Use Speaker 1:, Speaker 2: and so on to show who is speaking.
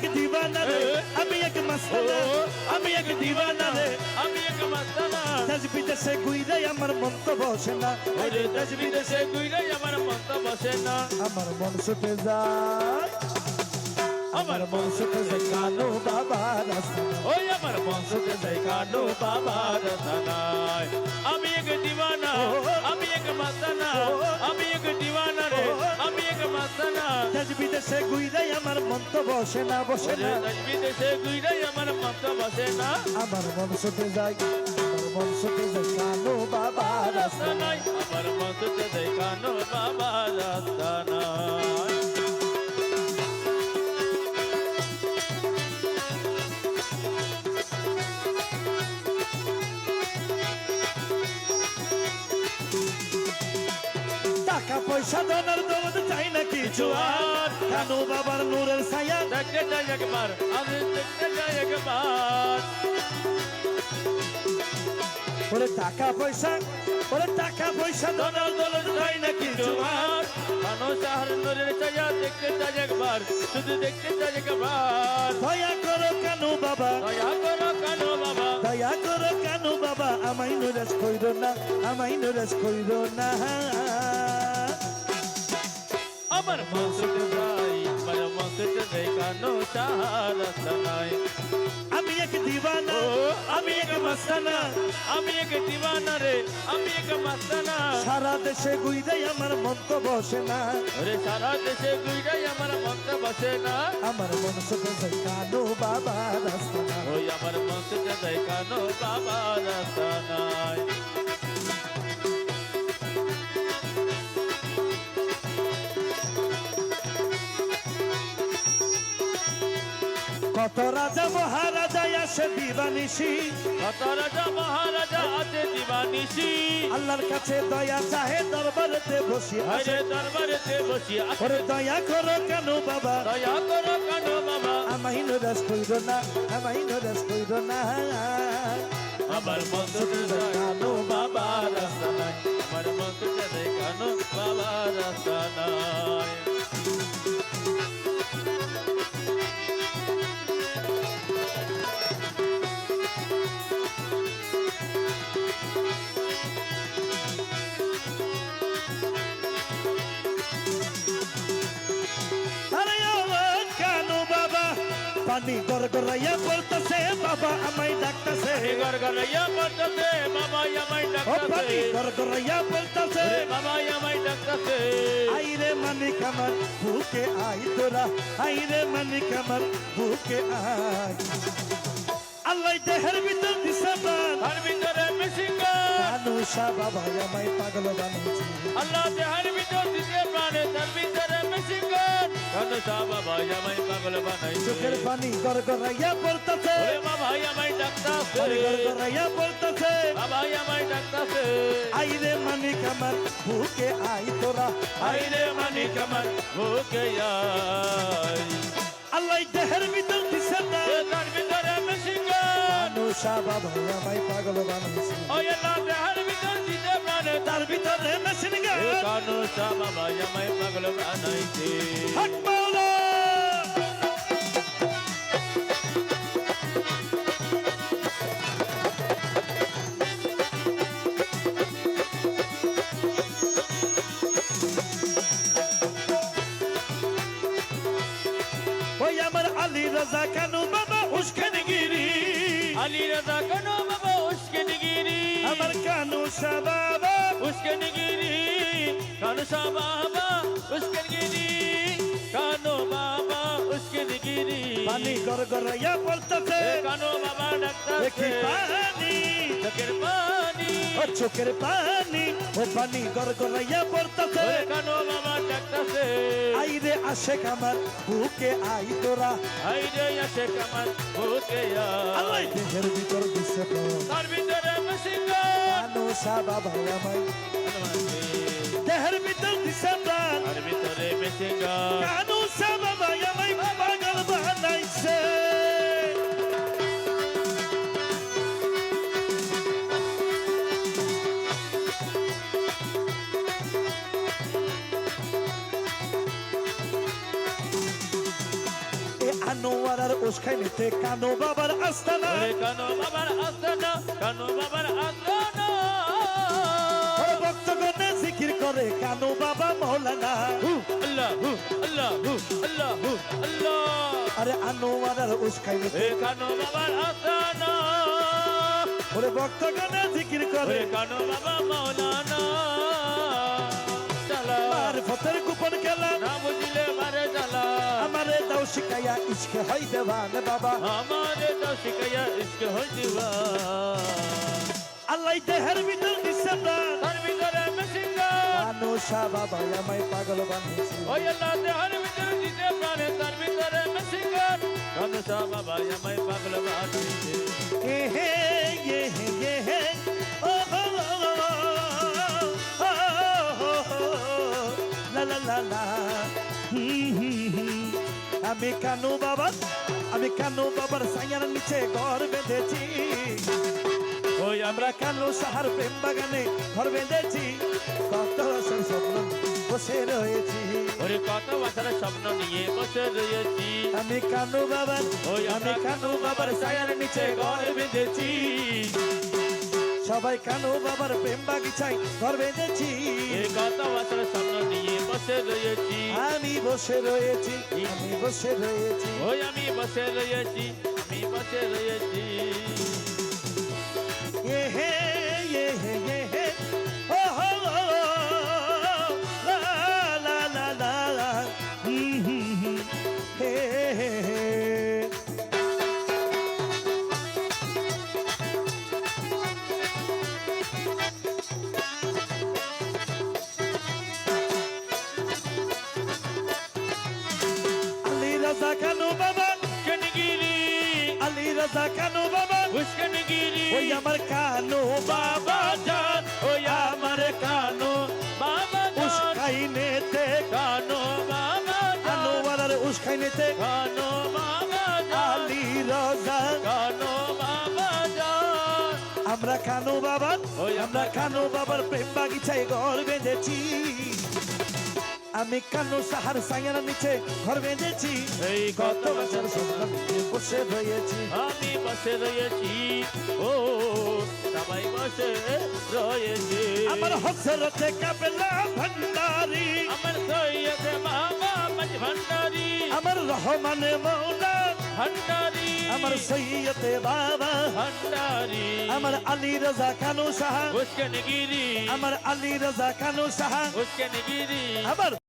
Speaker 1: এক দিবানা রে আমি এক মাস্তানা আমি এক দিবানা রে
Speaker 2: আমি এক মাস্তানা
Speaker 1: দেশ বিদেশে ঘুরে আমার মন তো বসে না
Speaker 2: ওরে দেশ বিদেশে ঘুরে আমার মন তো বসে না
Speaker 1: আমার মন ছুটে যায় আমার ছুটে যায় কানো বাবা রাস্তা
Speaker 2: ওই আমার বংশকে দেখানো বাবা রতনায় আমি এক দিওয়ানা আমি এক মাস্তানা আমি এক দিওয়ানা রে আমি এক মাস্তানা
Speaker 1: দেশ বিদেশে ঘুরে আমার মন তো বসে না বসে না।
Speaker 2: দেশ বিদেশে ঘুরে আমার মন তো বসে না।
Speaker 1: আমার আমার মন ছুটে যায় কানো বাবা রাস্তা
Speaker 2: রতনায় আমার বংশকে দেখানো বাবা রতনায়
Speaker 1: টাকা পয়সা ধনের দৌড় চাই না কিছু আর। কানু বাবার নূরের ছায়া।
Speaker 2: দেখতে যাই একবার আমি দেখতে যাই একবার।
Speaker 1: ওরে টাকা পয়সা ওরে টাকা পয়সা ধনের দৌড় চাই না কিছু আর।
Speaker 2: মানুষ আর নূরের ছায়া দেখতে চাই একবার শুধু দেখতে চাই একবার।
Speaker 1: দয়া করো কানু বাবা?
Speaker 2: দয়া করো কানো বাবা?
Speaker 1: দয়া করো কানু বাবা? আমায় নৈরাশ কইরো না আমায় নৈরাশ কইরো না।
Speaker 2: আমার মনসুকে যাই আমার মনসুকে দেখানো চাহার নাই
Speaker 1: আমি এক দিবানা আমি এক মাস্তানা
Speaker 2: আমি এক দিওয়ানা রে আমি এক মাস্তানা
Speaker 1: সারা দেশে গুইরে আমার মন তো বসে না
Speaker 2: ওরে সারা দেশে গুইরাই আমার মনটা বসে না
Speaker 1: আমার মন সুখে যায় কানু বাবা রাস্তা
Speaker 2: ওই আমার মনসুকে দেখানো বাবা রাস্তা নাই
Speaker 1: কত রাজা মহারাজা আসে দিবানিসি
Speaker 2: কত রাজা মহারাজা আছে দিবানিসি
Speaker 1: আল্লাহর কাছে দয়া চাহে দরবারেতে বসি আসে।
Speaker 2: হরে দরবারেতে বসিয়া
Speaker 1: ওরে দয়া করো কেন বাবা?
Speaker 2: দয়া করো কানো বাবা?
Speaker 1: আমায় নরাজ কইরো না আমায় নরাজ কইরো না।
Speaker 2: আমার মনসুকে দেখানো বাবা রাস্তা নাই। আমার মনসুকে দেখানো বাবা রাস্তা নাই।
Speaker 1: পানি গড়গড়াইয়া পড়তেছে বাবা আমায় ডাকতেছে।
Speaker 2: ঘরইয়া পড়তেছে বাবা আমায়
Speaker 1: ও পানি
Speaker 2: ডাকতেছে
Speaker 1: গড়গড়াইয়া পড়তেছে
Speaker 2: বাবা আমায় ডাকতেছে।
Speaker 1: আইরে মানিক আমার বুকে আই তোরা আইরে মানিক আমার বুকে আই আল্লাহ দেহের ভিতর দিছে প্রাণ।
Speaker 2: তার ভিতরে মেশিঙ্গার
Speaker 1: মানুষা বাবা আমায় পাগল বানাইছে
Speaker 2: আল্লাহ দেহার ভিতর দিতে প্রাণে তার ভিতরে মেশিঙ্গার কেন সা বাবা আমায় পাগল বানাইছে।
Speaker 1: চোখের পানি গড়গড়াইয়া পড়তেছে।
Speaker 2: ওরে বাবা আমায় ডাকতেছে।
Speaker 1: পানি গড়গড়াইয়া পড়তেছে।
Speaker 2: বাবা আমায় ডাকতেছে।
Speaker 1: আইরে মানিক আমার ভুকে আই তোরা।
Speaker 2: আইরে মানিক আমার ভুকে আই
Speaker 1: বাবা আমায় পাগল বানাইছে
Speaker 2: ওই আল্লাহ দেহার ভিতর দিতে প্রাণে
Speaker 1: তার ভিতরে মেশিন গান
Speaker 2: কানো সা বাবা আমায় পাগল বানাইছে
Speaker 1: হক মাওলা ওই আমার আলী রাজা কানু বাবা উস্কান গিরি
Speaker 2: আলী রাজা কানো বাবা উসকে নিগিরি
Speaker 1: আমার কানু শাহ বাবা
Speaker 2: উসকে নিগিরি কানো সা বাবা উসকে নিগিরি কানো বাবা উসকে নিগিরি
Speaker 1: পানি গড়গড়াইয়া পড়তেছে
Speaker 2: কানো বাবা
Speaker 1: দেখি
Speaker 2: ডাক্তার
Speaker 1: পানি
Speaker 2: চোখের পানি
Speaker 1: ও চোখের পানি ও পানি গড়গড়াইয়া পড়তেছে
Speaker 2: ওরে কানো বাবা ডাক্তার
Speaker 1: আইরে আসে কামার বুকে আই তোরা।
Speaker 2: আই রে আসে কামার বুকে আই।
Speaker 1: দেহের ভিতর দিছে তো
Speaker 2: তার ভিতরে মেশিঙ্গার
Speaker 1: কানু শাহ বাবা আমায় দেহের ভিতর দিছে
Speaker 2: তার ভিতরে মেশিঙ্গার
Speaker 1: এ আনোয়ার উস্কাইনিতে কানো বাবার আস্তানা।
Speaker 2: কানো বাবার আস্তানা কানো বাবার আস্তানা।
Speaker 1: ভক্তগণে জিকির করে কানো বাবা মৌলানা।
Speaker 2: আল্লাহ আল্লাহ আল্লাহ আল্লাহ।
Speaker 1: আরে আনোয়ার উস্কাইনিতে
Speaker 2: ওরে কানো বাবার আস্তানা।
Speaker 1: ওরে ভক্তগণে জিকির করে।
Speaker 2: কানো বাবা মাওলানা চালা।
Speaker 1: আর ফতের গোপন খেলা। শিখাইয়া ইসকে হয় দেওয়ান বাবা।
Speaker 2: আমারে তো শিখাইয়া ইসকে হই দিবা
Speaker 1: আল্লাহ দেহের ভিতর ডিসেম্বর
Speaker 2: তার ভিতরে মেশিঙ্গা
Speaker 1: মানুষা বাবা আমায় পাগল বানিয়েছে।
Speaker 2: ওই আল্লাহ দেহর ভিতরে দিতে পারে তার ভিতরে মেশিঙ্গা কানুসা বাবা আমায় পাগল বানিয়েছে।
Speaker 1: হে হে আমি কানু বাবা আমি কানু বাবার সাইয়ার নিচে ঘর বেঁধেছি? ওই আমরা কানু সাহার প্রেম বাগানে ঘর বেঁধেছি? কত বছর স্বপ্ন বসে রয়েছি।
Speaker 2: ওরে কত বছর স্বপ্ন নিয়ে বসে রয়েছি।
Speaker 1: আমি কানু বাবার
Speaker 2: ওই
Speaker 1: আমি কানু বাবার সায়ার নিচে ঘর বেঁধেছি? সবাই কানু বাবার প্রেম বাগিচায় ঘর বেঁধেছি?
Speaker 2: কত বছর স্বপ্ন নিয়ে বসে রয়েছি।
Speaker 1: বসে রয়েছি আমি বসে রয়েছি।
Speaker 2: ওই আমি বসে রয়েছি আমি বসে রয়েছি।
Speaker 1: এ হে এ হে রাজা কানু বাবা
Speaker 2: উস্কনগিরি।
Speaker 1: ওই আমার কানু বাবা জান
Speaker 2: ওই আমার কানো বাবা
Speaker 1: উস্কাইনেতে
Speaker 2: কানো বাবা জান।
Speaker 1: আনোয়ার উস্কাইনেতে
Speaker 2: কানো বাবা
Speaker 1: আলী রাজা।
Speaker 2: কানো বাবা জান।
Speaker 1: আমরা কানু বাবার
Speaker 2: ওই
Speaker 1: আমরা কানু বাবার প্রেম বাগিচায় ঘর বেঁধেছি। আমি কানু সাহার সাইয়ার নিচে ঘর বেঁধেছি।
Speaker 2: এই
Speaker 1: কত বছর বসে রয়েছি।
Speaker 2: আমি বসে রয়েছি ও সবাই বসে রয়েছে।
Speaker 1: আমার হসরতে কাবেলা ভান্ডারি।
Speaker 2: আমার সৈয়দ বাবা মাঝ ভান্ডারি।
Speaker 1: আমার রহমানে মৌলা
Speaker 2: ভান্ডারি।
Speaker 1: আমার সৈয়দে বাবা
Speaker 2: ভান্ডারি।
Speaker 1: আমার আলী রাজা কানু সাহা
Speaker 2: উস্কনগিরি
Speaker 1: আমার আলী রাজা কানু সাহা
Speaker 2: উস্কনগিরি
Speaker 1: আমার